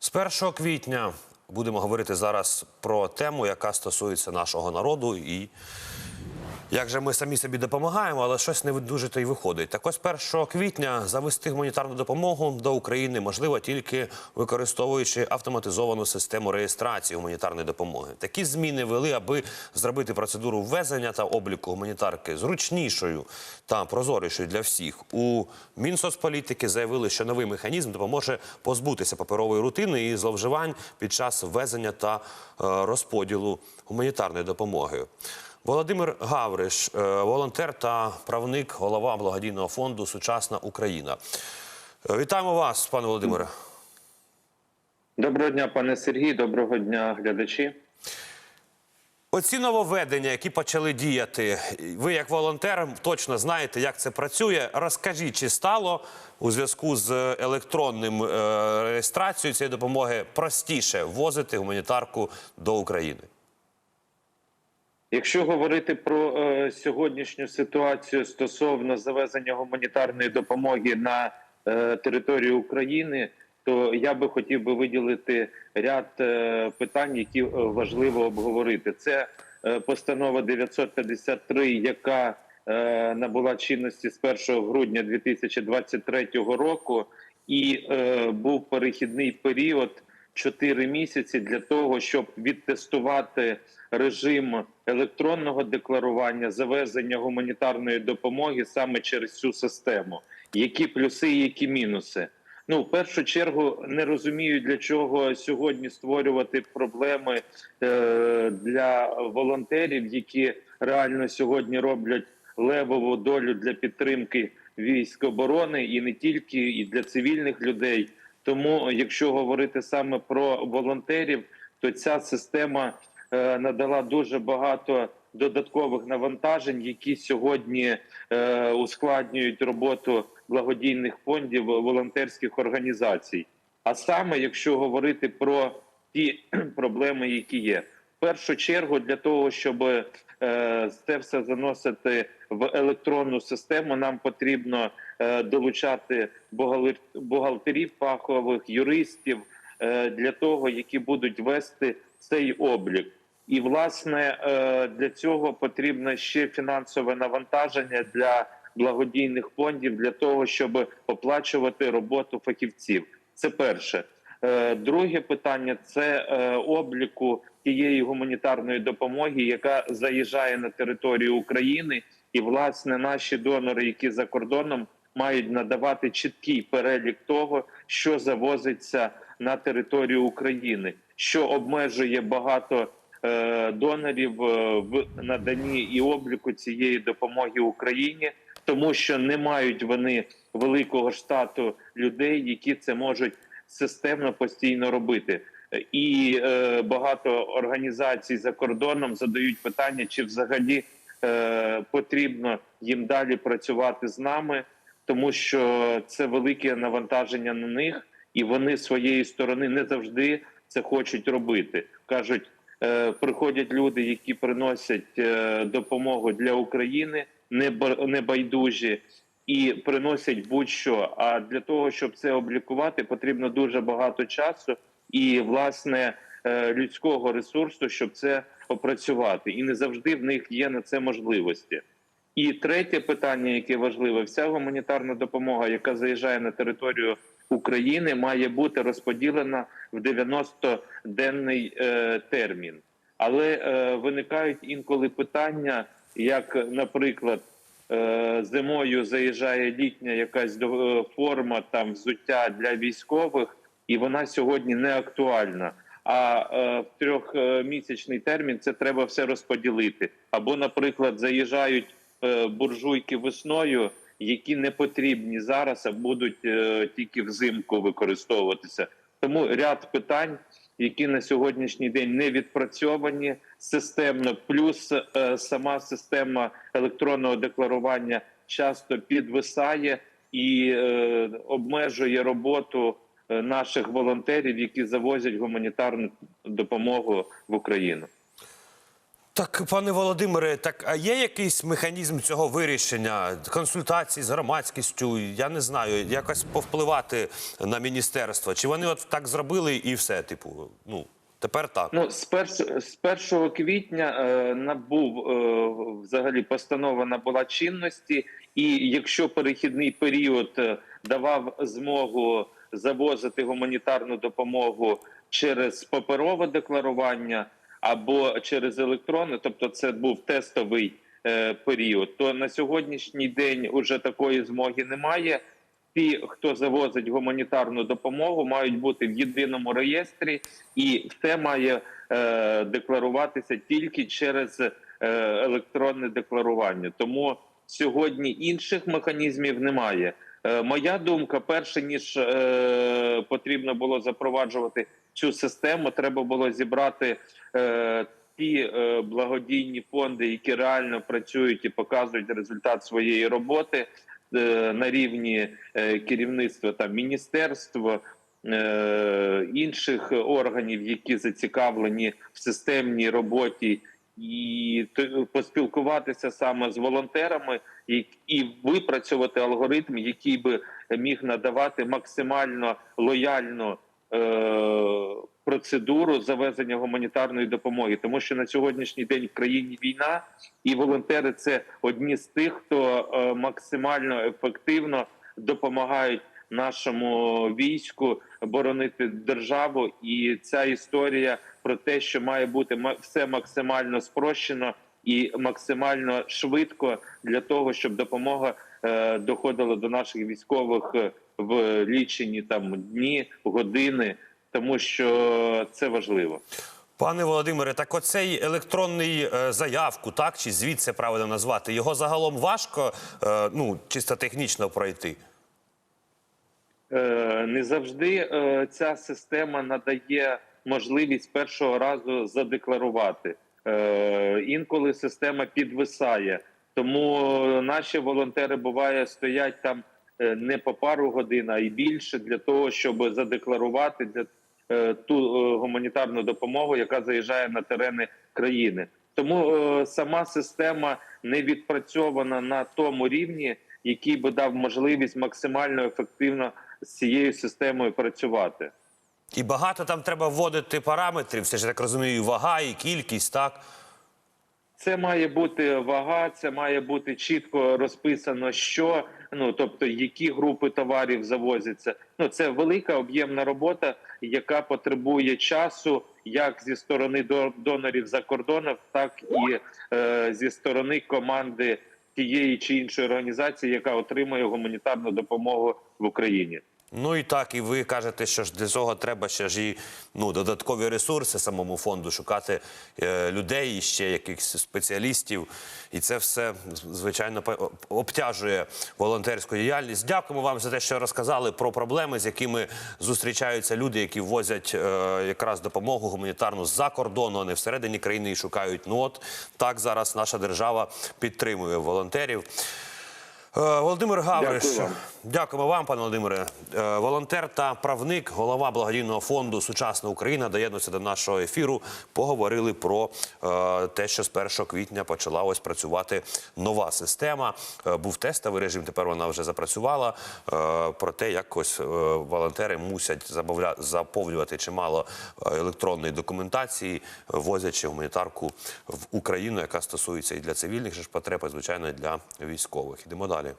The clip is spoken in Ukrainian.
З 1 квітня будемо говорити зараз про тему, яка стосується нашого народу і як же ми самі собі допомагаємо, але щось не дуже то й виходить. Так ось 1 квітня завести гуманітарну допомогу до України можливо тільки використовуючи автоматизовану систему реєстрації гуманітарної допомоги. Такі зміни вели, аби зробити процедуру ввезення та обліку гуманітарки зручнішою та прозорішою для всіх. У Мінсоцполітики заявили, що новий механізм допоможе позбутися паперової рутини і зловживань під час ввезення та е, розподілу гуманітарної допомоги. Володимир Гавриш, е, волонтер та правник, голова благодійного фонду Сучасна Україна. Е, Вітаємо вас, пане Володимире. Доброго дня, пане Сергій. Доброго дня, глядачі. Оці нововведення, які почали діяти, ви як волонтер точно знаєте, як це працює. Розкажіть, чи стало у зв'язку з електронним е, реєстрацією цієї допомоги простіше ввозити гуманітарку до України? Якщо говорити про е, сьогоднішню ситуацію стосовно завезення гуманітарної допомоги на е, територію України, то я би хотів би виділити ряд е, питань, які е, важливо обговорити. Це е, постанова 953, яка е, набула чинності з 1 грудня 2023 року, і е, був перехідний період 4 місяці для того, щоб відтестувати режим електронного декларування завезення гуманітарної допомоги саме через цю систему. Які плюси, які мінуси? Ну, в першу чергу не розумію, для чого сьогодні створювати проблеми е, для волонтерів, які реально сьогодні роблять левову долю для підтримки військ оборони і не тільки, і для цивільних людей. Тому, якщо говорити саме про волонтерів, то ця система е, надала дуже багато додаткових навантажень, які сьогодні е, ускладнюють роботу благодійних фондів волонтерських організацій. А саме, якщо говорити про ті проблеми, які є, в першу чергу для того, щоб е, це все заносити в електронну систему, нам потрібно долучати бухгалтер- бухгалтерів фахових, юристів е, для того, які будуть вести цей облік. І власне е, для цього потрібно ще фінансове навантаження для благодійних фондів для того, щоб оплачувати роботу фахівців. Це перше. Е, Друге питання це е, обліку тієї гуманітарної допомоги, яка заїжджає на територію України, і власне наші донори, які за кордоном, мають надавати чіткий перелік того, що завозиться на територію України, що обмежує багато е, донорів е, в наданні і обліку цієї допомоги Україні, тому що не мають вони великого штату людей, які це можуть системно постійно робити. І е, багато організацій за кордоном задають питання, чи взагалі е, потрібно їм далі працювати з нами, тому що це велике навантаження на них, і вони своєї сторони не завжди це хочуть робити. кажуть, е, приходять люди, які приносять е, допомогу для України, не байдужі і приносять будь-що. А для того, щоб це облікувати, потрібно дуже багато часу і власне е, людського ресурсу, щоб це опрацювати. І не завжди в них є на це можливості. І третє питання, яке важливе, вся гуманітарна допомога, яка заїжджає на територію України, має бути розподілена в 90-денний е, термін. Але е, виникають інколи питання, як, наприклад, е, зимою заїжджає літня якась е, форма там взуття для військових, і вона сьогодні не актуальна. А е, в трьохмісячний термін це треба все розподілити. Або, наприклад, заїжджають буржуйки весною, які не потрібні зараз, а будуть е, тільки взимку використовуватися. Тому ряд питань, які на сьогоднішній день не відпрацьовані системно, плюс е, сама система електронного декларування часто підвисає і е, обмежує роботу е, наших волонтерів, які завозять гуманітарну допомогу в Україну. Так, пане Володимире, так а є якийсь механізм цього вирішення, консультації з громадськістю? Я не знаю, якось повпливати на міністерство? Чи вони от так зробили і все? Типу, ну тепер так. Ну, з, перш, з 1 квітня е, набув е, взагалі постанова набула чинності, і якщо перехідний період е, давав змогу завозити гуманітарну допомогу через паперове декларування або через електронне, тобто це був тестовий е, період, то на сьогоднішній день уже такої змоги немає. Ті, хто завозить гуманітарну допомогу, мають бути в єдиному реєстрі, і все має е, декларуватися тільки через е, електронне декларування. Тому сьогодні інших механізмів немає. Е, моя думка, перше ніж е, потрібно було запроваджувати цю систему, треба було зібрати е, ті е, благодійні фонди, які реально працюють і показують результат своєї роботи е, на рівні е, керівництва там міністерств. е, Інших органів, які зацікавлені в системній роботі, і поспілкуватися саме з волонтерами і, випрацювати алгоритм, який би міг надавати максимально лояльну е, процедуру завезення гуманітарної допомоги, тому що на сьогоднішній день в країні війна, і волонтери це одні з тих, хто е, максимально ефективно допомагають нашому війську боронити державу. І ця історія про те, що має бути все максимально спрощено і максимально швидко для того, щоб допомога е, доходила до наших військових е, в лічені там дні, години, тому що це важливо. Пане Володимире, так оцей електронний е, заявку, так чи звіт це правильно назвати, його загалом важко, е, ну чисто технічно пройти. Е, Не завжди ця система надає можливість першого разу задекларувати. Інколи система підвисає, тому наші волонтери буває стоять там не по пару годин, а й більше для того, щоб задекларувати для е, ту е, гуманітарну допомогу, яка заїжджає на терени країни. Тому е, сама система не відпрацьована на тому рівні, який би дав можливість максимально ефективно з цією системою працювати. І багато там треба вводити параметрів. Все ж так розумію, вага, і кількість, так. Це має бути вага, це має бути чітко розписано, що ну тобто які групи товарів завозяться. Ну це велика об'ємна робота, яка потребує часу як зі сторони до- донорів за кордоном, так і е, зі сторони команди тієї чи іншої організації, яка отримує гуманітарну допомогу в Україні. Ну і так, і ви кажете, що ж для цього треба ще ж і ну, додаткові ресурси самому фонду, шукати е, людей ще якихось спеціалістів. І це все, звичайно, обтяжує волонтерську діяльність. Дякуємо вам за те, що розказали про проблеми, з якими зустрічаються люди, які возять е, якраз допомогу гуманітарну з-за кордону, а не всередині країни і шукають. Ну от так зараз наша держава підтримує волонтерів. Е, Володимир Гавриш, Дякую вам. дякуємо вам, пане Володимире. Е, Волонтер та правник, голова благодійного фонду Сучасна Україна доєднується до нашого ефіру. Поговорили про е, те, що з 1 квітня почала ось працювати нова система. Був тестовий режим, тепер вона вже запрацювала. Про те, як ось волонтери мусять заповнювати чимало електронної документації, возячи гуманітарку в Україну, яка стосується і для цивільних ж потреб, і, звичайно, і для військових. Ідемо далі. Vitória.